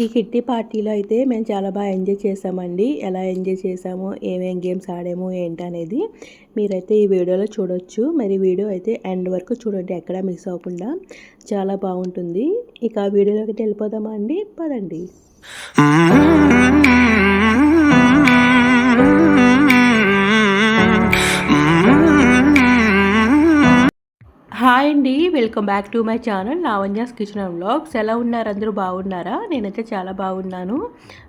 ఈ కిట్టి పార్టీలో అయితే మేము చాలా బాగా ఎంజాయ్ చేసామండి ఎలా ఎంజాయ్ చేసాము ఏమేం గేమ్స్ ఆడాము ఏంటి అనేది మీరైతే ఈ వీడియోలో చూడొచ్చు. మరి వీడియో అయితే ఎండ్ వరకు చూడండి ఎక్కడ మిస్ అవ్వకుండా. చాలా బాగుంటుంది. ఇక ఆ వీడియోలోకి వెళ్ళిపోదామా అండి? పదండి. హాయ్ అండి. Welcome back to my channel. Lavanya's kitchen and vlogs ఎలా ఉన్నారు? అందరూ బాగున్నారా? నేనైతే చాలా బాగున్నాను.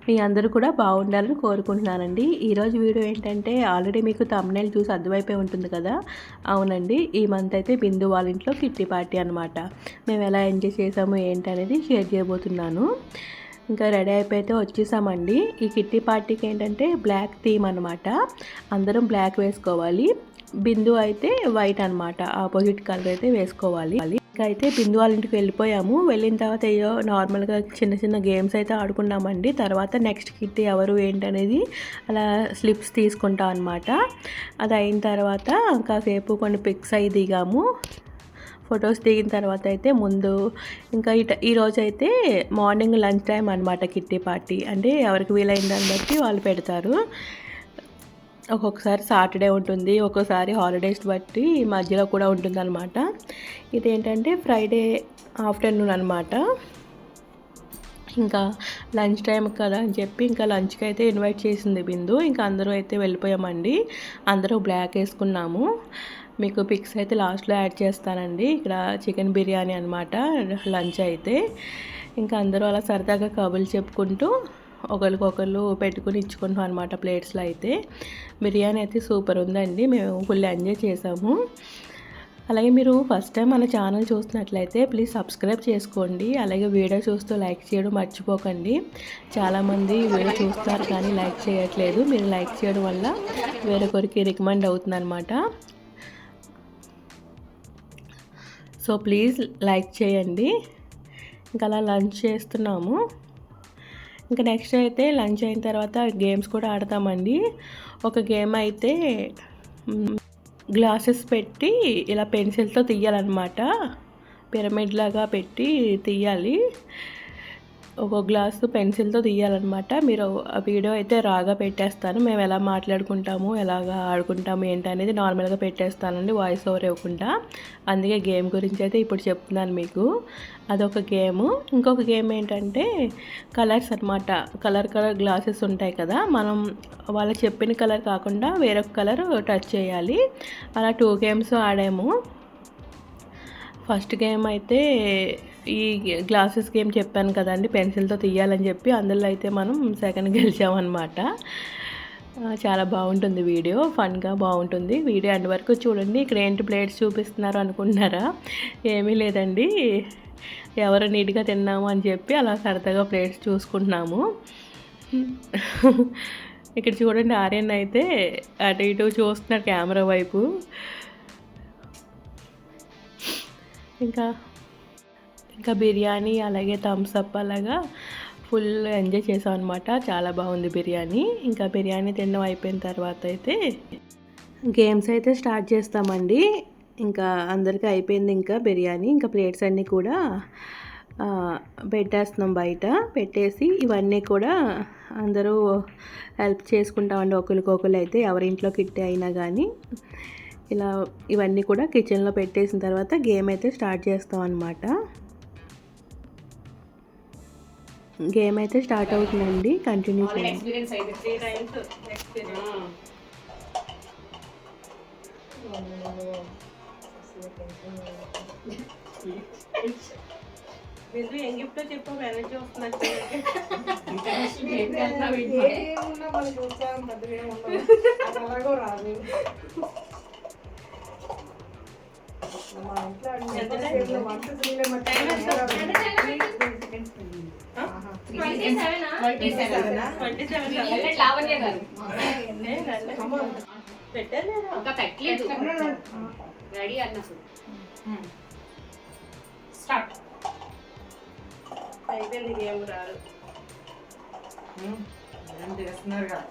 మీ అందరూ కూడా బాగుండాలని కోరుకుంటున్నానండి. ఈరోజు వీడియో ఏంటంటే ఆల్రెడీ మీకు తమ్నైల్ చూసి అర్థమైపోయి ఉంటుంది కదా? అవునండి. ఈ మంత్ అయితే బిందు వాళ్ళ ఇంట్లో కిట్టి పార్టీ అనమాట మేము ఎలా ఎంజాయ్ చేసాము ఏంటి అనేది షేర్ చేయబోతున్నాను. ఇంకా రెడీ అయిపోయితే వచ్చేసామండి. ఈ కిట్టి పార్టీకి ఏంటంటే బ్లాక్ థీమ్ అనమాట అందరం బ్లాక్ వేసుకోవాలి. బిందు అయితే వైట్ అనమాట ఆపోజిట్ కలర్ అయితే వేసుకోవాలి. ఇంకా అయితే బిందు వాళ్ళ ఇంటికి వెళ్ళిపోయాము. వెళ్ళిన తర్వాత అయ్యో నార్మల్గా చిన్న చిన్న గేమ్స్ అయితే ఆడుకున్నామండి. తర్వాత నెక్స్ట్ కిట్ ఎవరు ఏంటనేది అలా స్లిప్స్ తీసుకుంటాం అనమాట అది అయిన తర్వాత కాసేపు కొన్ని పిక్స్ అయి దిగాము. ఫొటోస్ దిగిన తర్వాత అయితే ముందు ఇంకా ఇట ఈరోజు అయితే మార్నింగ్ లంచ్ టైం అనమాట కిట్టి పార్టీ. అంటే ఎవరికి వీలైందని బట్టి వాళ్ళు పెడతారు. ఒక్కొక్కసారి సాటర్డే ఉంటుంది ఒక్కోసారి హాలిడేస్ బట్టి మధ్యలో కూడా ఉంటుంది అనమాట ఇదేంటంటే ఫ్రైడే ఆఫ్టర్నూన్ అనమాట ఇంకా లంచ్ టైం కదా అని చెప్పి ఇంకా లంచ్కి అయితే ఇన్వైట్ చేసింది బిందు. ఇంకా అందరూ అయితే వెళ్ళిపోయామండి. అందరూ బ్లాక్ వేసుకున్నాము. మీకు పిక్స్ అయితే లాస్ట్లో యాడ్ చేస్తానండి. ఇక్కడ చికెన్ బిర్యానీ అనమాట లంచ్ అయితే. ఇంకా అందరూ అలా సరదాగా కబుర్లు చెప్పుకుంటూ ఒకరికొకరు పెట్టుకుని ఇచ్చుకుంటాం అనమాట ప్లేట్స్లో అయితే. బిర్యానీ అయితే సూపర్ ఉందండి. మేము ఫుల్ ఎంజాయ్ చేసాము. అలాగే మీరు ఫస్ట్ టైం మన ఛానల్ చూస్తున్నట్లయితే ప్లీజ్ సబ్స్క్రైబ్ చేసుకోండి. అలాగే వీడియో చూస్తూ లైక్ చేయడం మర్చిపోకండి. చాలామంది వీడియో చూస్తారు కానీ లైక్ చేయట్లేదు. మీరు లైక్ చేయడం వల్ల వేరొకరికి రికమెండ్ అవుతుంది అనమాట సో ప్లీజ్ లైక్ చేయండి. ఇంకా అలా లంచ్ చేస్తున్నాము. ఇంకా నెక్స్ట్ అయితే లంచ్ అయిన తర్వాత గేమ్స్ కూడా ఆడతామండి. ఒక గేమ్ అయితే గ్లాసెస్ పెట్టి ఇలా పెన్సిల్తో తీయాలన్నమాట. పిరమిడ్ లాగా పెట్టి తీయాలి. ఒక గ్లాసు పెన్సిల్తో తీయాలన్నమాట. మీరు ఆ వీడియో అయితే రాగా పెట్టేస్తాను. మేము ఎలా మాట్లాడుకుంటాము ఎలాగా ఆడుకుంటాము ఏంటి అనేది నార్మల్గా పెట్టేస్తానండి వాయిస్ ఓవర్ ఇవ్వకుండా. అందుకే గేమ్ గురించి అయితే ఇప్పుడు చెప్తున్నాను మీకు. అదొక గేమ్. ఇంకొక గేమ్ ఏంటంటే కలర్స్ అనమాట కలర్ కలర్ గ్లాసెస్ ఉంటాయి కదా మనం వాళ్ళు చెప్పిన కలర్ కాకుండా వేరొక కలర్ టచ్ చేయాలి. అలా టూ గేమ్స్ ఆడాము. ఫస్ట్ గేమ్ అయితే ఈ గ్లాసెస్ గేమ్ చెప్పాను కదండి పెన్సిల్తో తీయాలని చెప్పి అందులో అయితే మనం సెకండ్ గెలిచామన్నమాట. చాలా బాగుంటుంది వీడియో ఫన్గా బాగుంటుంది. వీడియో ఎండ్ వరకు చూడండి ఇక్కడ ఏంటి ప్లేట్స్ చూపిస్తున్నారు అనుకుంటున్నారా? ఏమీ లేదండి. ఎవరు నీట్గా తిన్నాము అని చెప్పి అలా సరదాగా ప్లేట్స్ చూసుకుంటున్నాము. ఇక్కడ చూడండి ఆర్యన్ అయితే అటు ఇటు చూస్తున్నారు కెమెరా వైపు. ఇంకా ఇంకా బిర్యానీ అలాగే థమ్స్ అప్ అలాగా ఫుల్ ఎంజాయ్ చేసాం అనమాట చాలా బాగుంది బిర్యానీ. ఇంకా బిర్యానీ తినడం అయిపోయిన తర్వాత అయితే గేమ్స్ అయితే స్టార్ట్ చేస్తామండి. ఇంకా అందరికీ అయిపోయింది ఇంకా బిర్యానీ. ఇంకా ప్లేట్స్ అన్నీ కూడా పెట్టేస్తున్నాం బయట. పెట్టేసి ఇవన్నీ కూడా అందరూ హెల్ప్ చేసుకుంటామండి ఒకరికొకరు అయితే ఎవరింట్లో కిట్టే అయినా కానీ ఇలా ఇవన్నీ కూడా కిచెన్లో పెట్టేసిన తర్వాత గేమ్ అయితే స్టార్ట్ చేస్తాం అనమాట గేమ్ అయితే స్టార్ట్ అవుతుందండి. కంటిన్యూ చేయండి. బిందు ఏం గిఫ్ట్ చెప్పు? ఎనర్జీ వస్తున్నట్టు రాదు పెట్టలేదు రెడీ అన్నప్పుడు స్టార్ట్ అయిపోయింది గేమ్ రాదు చేస్తున్నారు కదా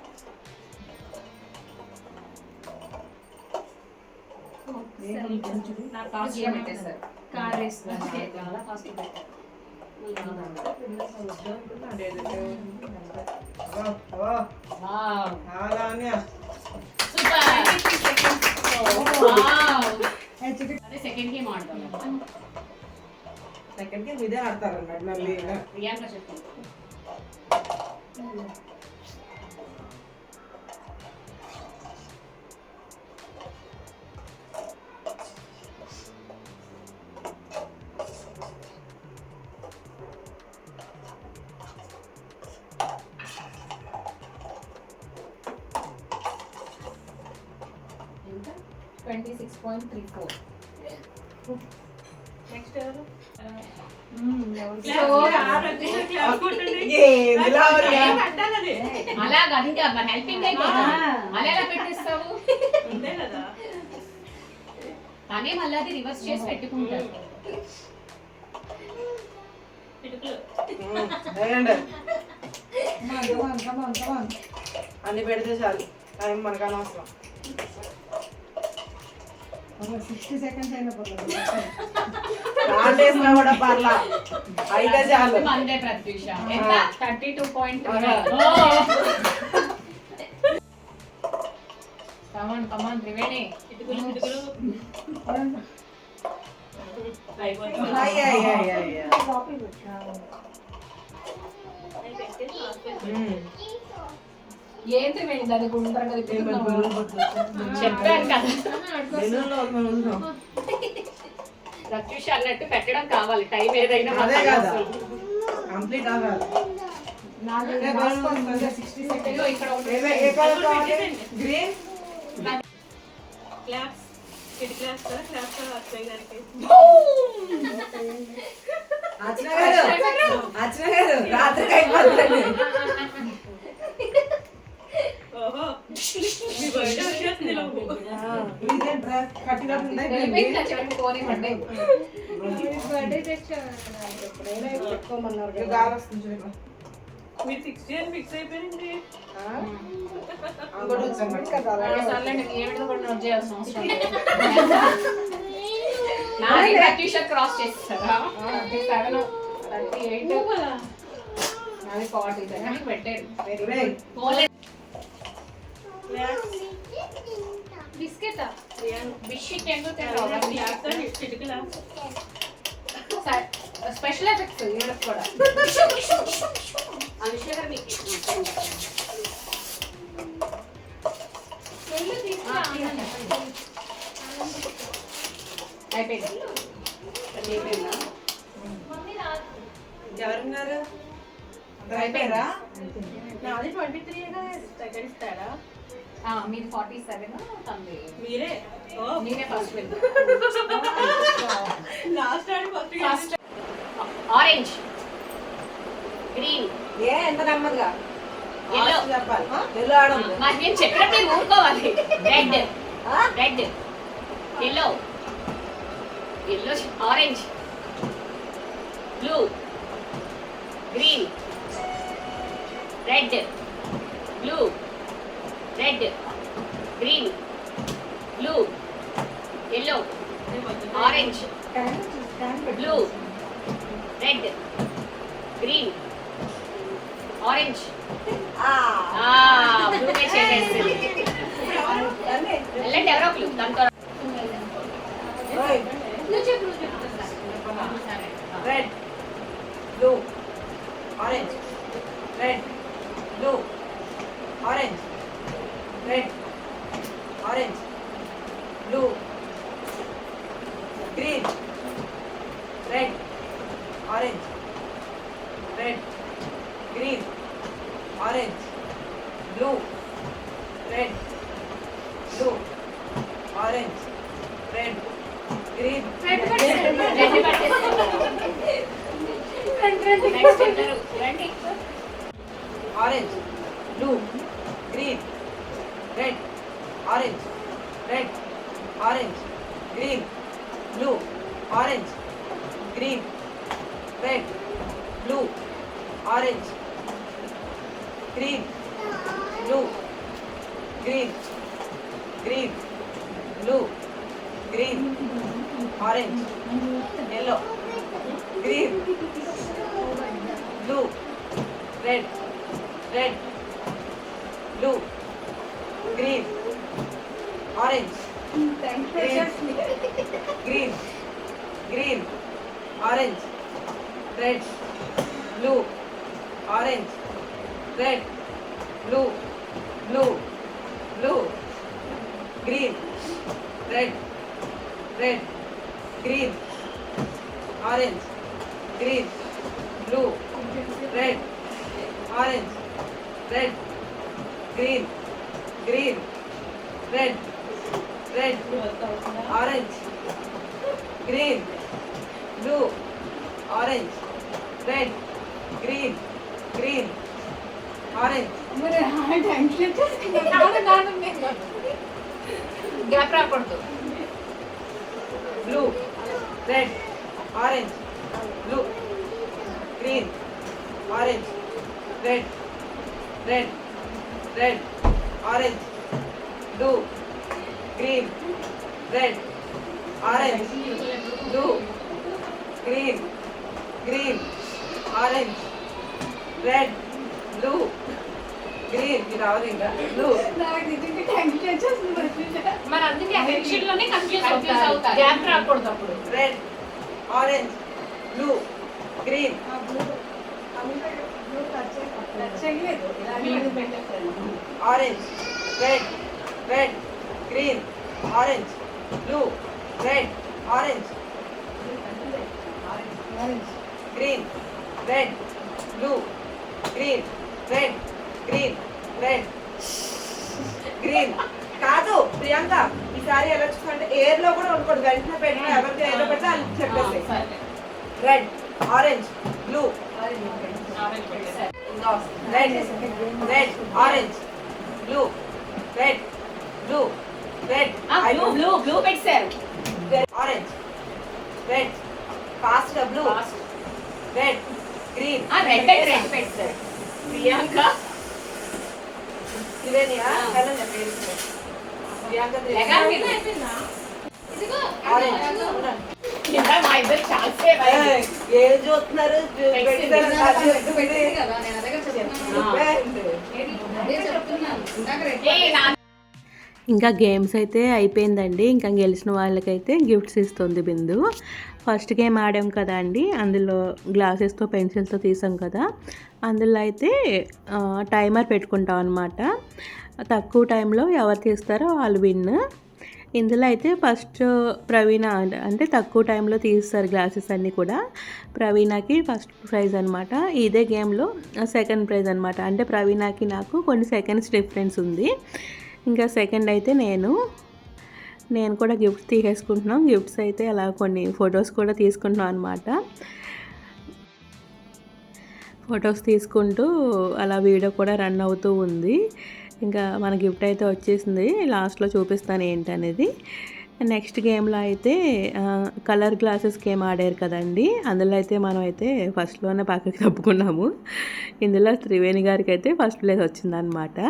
కార్ వేస్తున్నారు వావ్ అలానే సూపర్ వావ్ అదే సెకండ్ గేమ్ ఆడతాం సెకండ్కి ఇదే ఆడతారు అన్నమాట మళ్ళీ ప్రియాంక చెప్పు ఎంత? Twenty six point three four next ఎవరు? అలాగా ఇంకా మరి హెల్పింగ్ అయిపోతా అలా ఎలా పెట్టేస్తావు? తనే మళ్ళీ అది రివర్స్ చేసి పెట్టుకుంటారు అన్ని పెడితే చాలు. టైం మనకు అనవసరం. సిక్స్టీ సెకండ్స్ అయినా పర్లేదు కూడా పర్లా. అయితే చాలు. మందే ప్రత్యూష. ఎంత? Thirty two point come on come on Triveni. అయ్య. ఉమ్. ఏం త్రివేణి దాని గుండ్రంగా ఏం మరి బరువు పట్టుకొచ్చు. చెప్పాను కదా. ప్రత్యూష అన్నట్టు పెట్టడం కావాలి. టైం ఏదైనా అదే కదా. కంప్లీట్ అవ్వాలి అర్చన గారు అర్చన గారు రాత్రికి అయిపోతుంది. క్రాస్ చేస్తారా థర్టీ ఎయిట్ నాది ఫార్టీ పెట్టారు బిస్కెట్? బిస్కెట్ ఎందుకు తింటావు స్పెషల్ ఎఫెక్ట్స్ వీళ్ళకి కూడా. అనుష గారు మీకు అయిపోయింది. అయిపోయిందా? అయిపోయారా నాది ట్వంటీ త్రీ సెకండ్ ఇస్తాడా ఆ, మీది ఫార్టీ సెవెన్ తనది మీరే నేనే first last and first first orange green ఏ ఎంత నెమ్మదిగా? Yellow. Fast చెప్పాలి. ఎల్లో ఆడదు మరి నేను చెప్పినట్టు మీరు ఊరుకోవాలి. Red red yellow yellow orange blue green red blue red green blue yellow orange blue red green orange blue చేసేస్తుంది వెళ్ళండి ఎవరో ఒకరు దాంతో red blue orange red blue orange red orange blue green red orange red green orange blue red blue orange red green next ఇద్దరు రండి orange blue green red orange red orange green blue orange green red blue orange green blue green, green, blue, green, orange, yellow, green, blue, red, red, blue, green, orange, green, green, orange, red, blue, orange, red, blue, blue. Blue green red red green orange green blue red orange red green green red red orange green blue orange red gap రాకూడదు blue red orange blue green orange red red red orange blue green red orange blue green green orange red blue green, ఇది అవదు ఇంకా వచ్చేస్తుంది మరి. అందుకే టెన్షన్లోనే confuse అవుతారు. Gap రాకూడదు అప్పుడు. Red, orange, blue, green, ఆ blue, ఆ blue blue touch చేయ- touch చేయలేదు. ఇలాగే అది పెట్టేశారు. orange, green, red, green. కాదు ప్రియాంక ఈసారి ఎలా చూసుకుంటే ఎయిర్లో కూడా ఉండకూడదు వెంటనే పెట్టిన ఎవరికి ఎయిర్లో పెడితే వాళ్ళు చెప్పేసి red orange blue red red orange blue red blue red blue blue blue పెట్టారు orange red fast blue red green red red పెట్టారు ప్రియాంక. త్రివేణియా హెలెన్ పేరు. ప్రియాంక. ఏం చూస్తున్నారు? పెట్టారు కదా, నేను అదే కదా చెప్తున్నాను. ఇంకా గేమ్స్ అయితే అయిపోయిందండి. ఇంకా గెలిచిన వాళ్ళకైతే గిఫ్ట్స్ ఇస్తుంది బిందు. ఫస్ట్ గేమ్ ఆడాం కదా అండి. అందులో గ్లాసెస్తో పెన్సిల్తో తీసాం కదా. అందులో అయితే టైమర్ పెట్టుకుంటాం అనమాట తక్కువ టైంలో ఎవరు తీస్తారో వాళ్ళు విన్ ఇందులో అయితే ఫస్ట్ ప్రవీణ అంటే తక్కువ టైంలో తీస్తారు గ్లాసెస్ అన్నీ కూడా. ప్రవీణకి ఫస్ట్ ప్రైజ్ అనమాట ఇదే గేమ్లో సెకండ్ ప్రైజ్ అనమాట అంటే ప్రవీణకి నాకు కొన్ని సెకండ్స్ డిఫరెన్స్ ఉంది. ఇంకా సెకండ్ అయితే నేను. నేను కూడా గిఫ్ట్స్ తీసేసుకుంటున్నాం. గిఫ్ట్స్ అయితే అలా కొన్ని ఫొటోస్ కూడా తీసుకుంటున్నాం అనమాట ఫొటోస్ తీసుకుంటూ అలా వీడియో కూడా రన్ అవుతూ ఉంది. ఇంకా మన గిఫ్ట్ అయితే వచ్చేసింది. లాస్ట్లో చూపిస్తాను ఏంటనేది. నెక్స్ట్ గేమ్లో అయితే కలర్ గ్లాసెస్ గేమ్ ఆడారు కదండి. అందులో అయితే మనం అయితే ఫస్ట్లోనే పక్కకి తప్పుకున్నాము ఇందులో త్రివేణి గారికి అయితే ఫస్ట్ ప్లేస్ వచ్చిందనమాట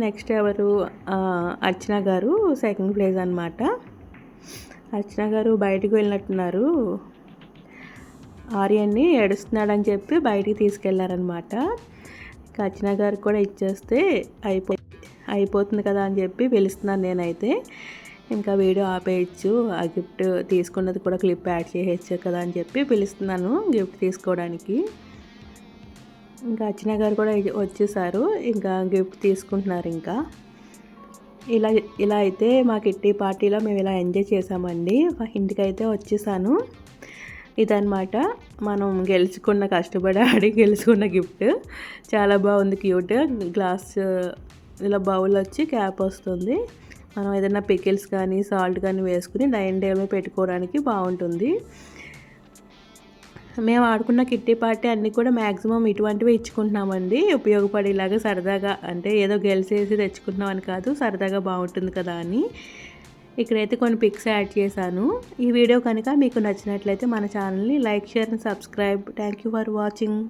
నెక్స్ట్ ఎవరు? అర్చన గారు సెకండ్ ప్లేస్ అనమాట అర్చన గారు బయటకు వెళ్ళినట్టున్నారు. ఆర్యన్ని ఏడుస్తున్నాడని చెప్పి బయటికి తీసుకెళ్ళారనమాట ఇంకా అర్చన గారికి కూడా ఇచ్చేస్తే అయిపో అయిపోతుంది కదా అని చెప్పి పిలుస్తున్నాను నేనైతే. ఇంకా వీడియో ఆపేయచ్చు. ఆ గిఫ్ట్ తీసుకున్నది కూడా క్లిప్ యాడ్ చేయొచ్చు కదా అని చెప్పి పిలుస్తున్నాను గిఫ్ట్ తీసుకోవడానికి. ఇంకా అర్చన గారు కూడా వచ్చేసారు. ఇంకా గిఫ్ట్ తీసుకుంటున్నారు ఇంకా. ఇలా ఇలా అయితే మా కిట్టి పార్టీలో మేము ఇలా ఎంజాయ్ చేసామండి. మా ఇంటికైతే వచ్చేసాను. ఇదనమాట మనం గెలుచుకున్న కష్టపడి ఆడి గెలుచుకున్న గిఫ్ట్. చాలా బాగుంది క్యూట్. గ్లాస్ ఇలా బౌల్ వచ్చి క్యాప్ వస్తుంది. మనం ఏదైనా పికిల్స్ కానీ సాల్ట్ కానీ వేసుకుని డైనింగ్ టేబుల్ పెట్టుకోవడానికి బాగుంటుంది. మేము ఆడుకున్న కిట్టి పార్టీ అన్నీ కూడా మ్యాక్సిమం ఇటువంటివి ఇచ్చుకుంటున్నామండి. ఉపయోగపడేలాగా సరదాగా అంటే ఏదో గెలిచేసి తెచ్చుకుంటున్నాం అని కాదు సరదాగా బాగుంటుంది కదా అని. ఇక్కడైతే కొన్ని పిక్స్ యాడ్ చేశాను. ఈ వీడియో కనుక మీకు నచ్చినట్లయితే మన ఛానల్ని like share and subscribe. Thank you for watching